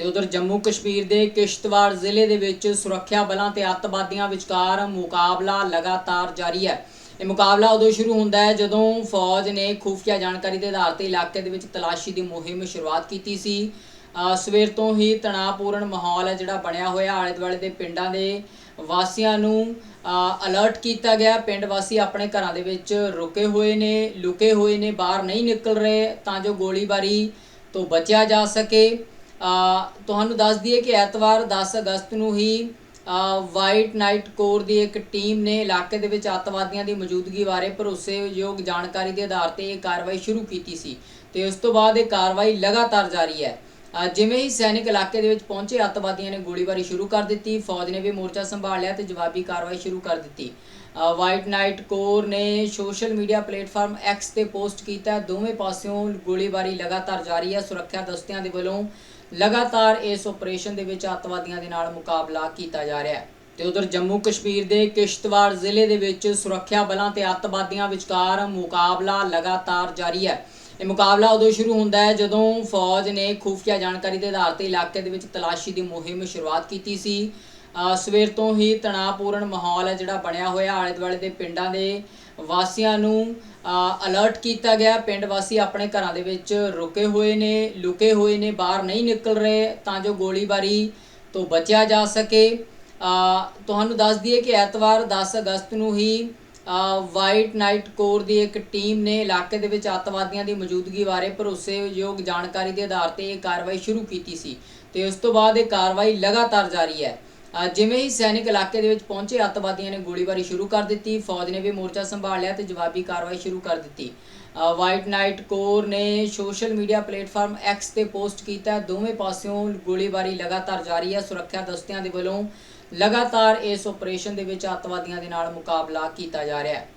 ਤੇ ਉਧਰ ਜੰਮੂ ਕਸ਼ਮੀਰ ਦੇ ਕਿਸ਼ਤਵਾੜ ਜ਼ਿਲ੍ਹੇ ਦੇ ਵਿੱਚ ਸੁਰੱਖਿਆ ਬਲਾਂ ਤੇ ਅੱਤਵਾਦੀਆਂ ਵਿਚਕਾਰ ਮੁਕਾਬਲਾ ਲਗਾਤਾਰ ਜਾਰੀ ਹੈ। ਇਹ ਮੁਕਾਬਲਾ ਉਦੋਂ ਸ਼ੁਰੂ ਹੁੰਦਾ ਹੈ ਜਦੋਂ ਫੌਜ ਨੇ ਖੁਫੀਆ ਜਾਣਕਾਰੀ ਦੇ ਆਧਾਰ ਤੇ ਇਲਾਕੇ ਦੇ ਵਿੱਚ ਤਲਾਸ਼ੀ ਦੀ ਮੁਹਿੰਮ ਸ਼ੁਰੂਆਤ ਕੀਤੀ ਸੀ। ਸਵੇਰ ਤੋਂ ਹੀ ਤਣਾਅਪੂਰਨ ਮਾਹੌਲ ਹੈ ਜਿਹੜਾ ਬਣਿਆ ਹੋਇਆ। ਆਲੇ ਦੁਆਲੇ ਦੇ ਪਿੰਡਾਂ ਦੇ ਵਾਸੀਆਂ ਨੂੰ ਅਲਰਟ ਕੀਤਾ ਗਿਆ। ਪਿੰਡ ਵਾਸੀ ਆਪਣੇ ਘਰਾਂ ਦੇ ਵਿੱਚ ਰੁਕੇ ਹੋਏ ਨੇ, ਲੁਕੇ ਹੋਏ ਨੇ, ਬਾਹਰ ਨਹੀਂ ਨਿਕਲ ਰਹੇ ਤਾਂ ਜੋ ਗੋਲੀਬਾਰੀ ਤੋਂ ਬਚਿਆ ਜਾ ਸਕੇ। ਤੁਹਾਨੂੰ ਦੱਸ ਦਈਏ ਕਿ ਐਤਵਾਰ 10 ਅਗਸਤ ਨੂੰ ਹੀ ਵਾਈਟ ਨਾਈਟ ਕੋਰ ਦੀ ਇੱਕ ਟੀਮ ਨੇ ਇਲਾਕੇ ਦੇ ਵਿੱਚ ਅੱਤਵਾਦੀਆਂ ਦੀ ਮੌਜੂਦਗੀ ਬਾਰੇ ਭਰੋਸੇਯੋਗ ਜਾਣਕਾਰੀ ਦੇ ਆਧਾਰ ਤੇ ਇਹ ਕਾਰਵਾਈ ਸ਼ੁਰੂ ਕੀਤੀ ਸੀ ਤੇ ਉਸ ਤੋਂ ਬਾਅਦ ਇਹ ਕਾਰਵਾਈ ਲਗਾਤਾਰ ਜਾਰੀ ਹੈ। ਜਿਵੇਂ ਹੀ ਸੈਨਿਕ ਇਲਾਕੇ ਦੇ ਵਿੱਚ ਪਹੁੰਚੇ, ਅੱਤਵਾਦੀਆਂ ਨੇ ਗੋਲੀਬਾਰੀ ਸ਼ੁਰੂ ਕਰ ਦਿੱਤੀ, ਫੌਜ ਨੇ ਵੀ ਮੋਰਚਾ ਸੰਭਾਲ ਲਿਆ ਤੇ ਜਵਾਬੀ ਕਾਰਵਾਈ ਸ਼ੁਰੂ ਕਰ ਦਿੱਤੀ। ਵਾਈਟ ਨਾਈਟ ਕੋਰ ਨੇ ਸੋਸ਼ਲ ਮੀਡੀਆ ਪਲੇਟਫਾਰਮ ਐਕਸ ਤੇ ਪੋਸਟ ਕੀਤਾ, ਦੋਵੇਂ ਪਾਸਿਓਂ ਗੋਲੀਬਾਰੀ ਲਗਾਤਾਰ ਜਾਰੀ ਹੈ। ਸੁਰੱਖਿਆ ਦਸਤਿਆਂ ਦੇ ਵੱਲੋਂ ਲਗਾਤਾਰ ਇਸ ਆਪਰੇਸ਼ਨ ਦੇ ਵਿੱਚ ਅੱਤਵਾਦੀਆਂ ਦੇ ਨਾਲ ਮੁਕਾਬਲਾ ਕੀਤਾ ਜਾ ਰਿਹਾ ਹੈ। ਤੇ ਉਧਰ ਜੰਮੂ ਕਸ਼ਮੀਰ ਦੇ ਕਿਸ਼ਤਵਾੜ ਜ਼ਿਲ੍ਹੇ ਦੇ ਵਿੱਚ ਸੁਰੱਖਿਆ ਬਲਾਂ ਤੇ ਅੱਤਵਾਦੀਆਂ ਵਿਚਕਾਰ ਮੁਕਾਬਲਾ ਲਗਾਤਾਰ ਜਾਰੀ ਹੈ। ਇਹ ਮੁਕਾਬਲਾ ਉਦੋਂ ਸ਼ੁਰੂ ਹੁੰਦਾ ਹੈ ਜਦੋਂ ਫੌਜ ਨੇ ਖੁਫੀਆ ਜਾਣਕਾਰੀ ਦੇ ਆਧਾਰ ਤੇ ਇਲਾਕੇ ਦੇ ਵਿੱਚ ਤਲਾਸ਼ੀ ਦੀ ਮੁਹਿੰਮ ਸ਼ੁਰੂਆਤ ਕੀਤੀ ਸੀ। ਸਵੇਰ ਤੋਂ ਹੀ ਤਣਾਅਪੂਰਨ ਮਾਹੌਲ ਹੈ ਜਿਹੜਾ ਬਣਿਆ ਹੋਇਆ। ਆਲੇ ਦੁਆਲੇ ਦੇ ਪਿੰਡਾਂ ਦੇ ਵਾਸੀਆਂ ਨੂੰ ਅਲਰਟ ਕੀਤਾ ਗਿਆ। ਪਿੰਡ ਵਾਸੀ ਆਪਣੇ ਘਰਾਂ ਦੇ ਵਿੱਚ ਰੁਕੇ ਹੋਏ ਨੇ, ਲੁਕੇ ਹੋਏ ਨੇ, ਬਾਹਰ ਨਹੀਂ ਨਿਕਲ ਰਹੇ, ਤਾਂ ਜੋ ਗੋਲੀਬਾਰੀ ਤੋਂ ਬਚਿਆ ਜਾ ਸਕੇ। ਤੁਹਾਨੂੰ ਦੱਸ ਦਈਏ ਕਿ ਐਤਵਾਰ 10 ਅਗਸਤ ਨੂੰ ਹੀ ਵਾਈਟ ਨਾਈਟ ਕੋਰ ਦੀ ਇੱਕ ਟੀਮ ਨੇ ਇਲਾਕੇ ਦੇ ਵਿੱਚ ਅੱਤਵਾਦੀਆਂ ਦੀ ਮੌਜੂਦਗੀ ਬਾਰੇ ਭਰੋਸੇਯੋਗ ਜਾਣਕਾਰੀ ਦੇ ਆਧਾਰ ਤੇ ਇਹ ਕਾਰਵਾਈ ਸ਼ੁਰੂ ਕੀਤੀ ਸੀ ਤੇ ਉਸ ਤੋਂ ਬਾਅਦ ਇਹ ਕਾਰਵਾਈ ਲਗਾਤਾਰ ਜਾਰੀ ਹੈ। ਜਿਵੇਂ ਹੀ ਸੈਨਿਕ ਇਲਾਕੇ ਦੇ ਵਿੱਚ ਪਹੁੰਚੇ, ਅੱਤਵਾਦੀਆਂ ਨੇ ਗੋਲੀਬਾਰੀ ਸ਼ੁਰੂ ਕਰ ਦਿੱਤੀ, ਫੌਜ ਨੇ ਵੀ ਮੋਰਚਾ ਸੰਭਾਲ ਲਿਆ ਤੇ ਜਵਾਬੀ ਕਾਰਵਾਈ ਸ਼ੁਰੂ ਕਰ ਦਿੱਤੀ। ਵਾਈਟ ਨਾਈਟ ਕੋਰ ਨੇ ਸੋਸ਼ਲ ਮੀਡੀਆ ਪਲੇਟਫਾਰਮ ਐਕਸ ਤੇ ਪੋਸਟ ਕੀਤਾ। ਦੋਵੇਂ ਪਾਸਿਓਂ ਗੋਲੀਬਾਰੀ ਲਗਾਤਾਰ ਜਾਰੀ ਹੈ। ਸੁਰੱਖਿਆ ਦਸਤਿਆਂ ਦੇ ਵੱਲੋਂ ਲਗਾਤਾਰ ਇਸ ਆਪਰੇਸ਼ਨ ਦੇ ਵਿੱਚ ਅੱਤਵਾਦੀਆਂ ਦੇ ਨਾਲ ਮੁਕਾਬਲਾ ਕੀਤਾ ਜਾ ਰਿਹਾ ਹੈ।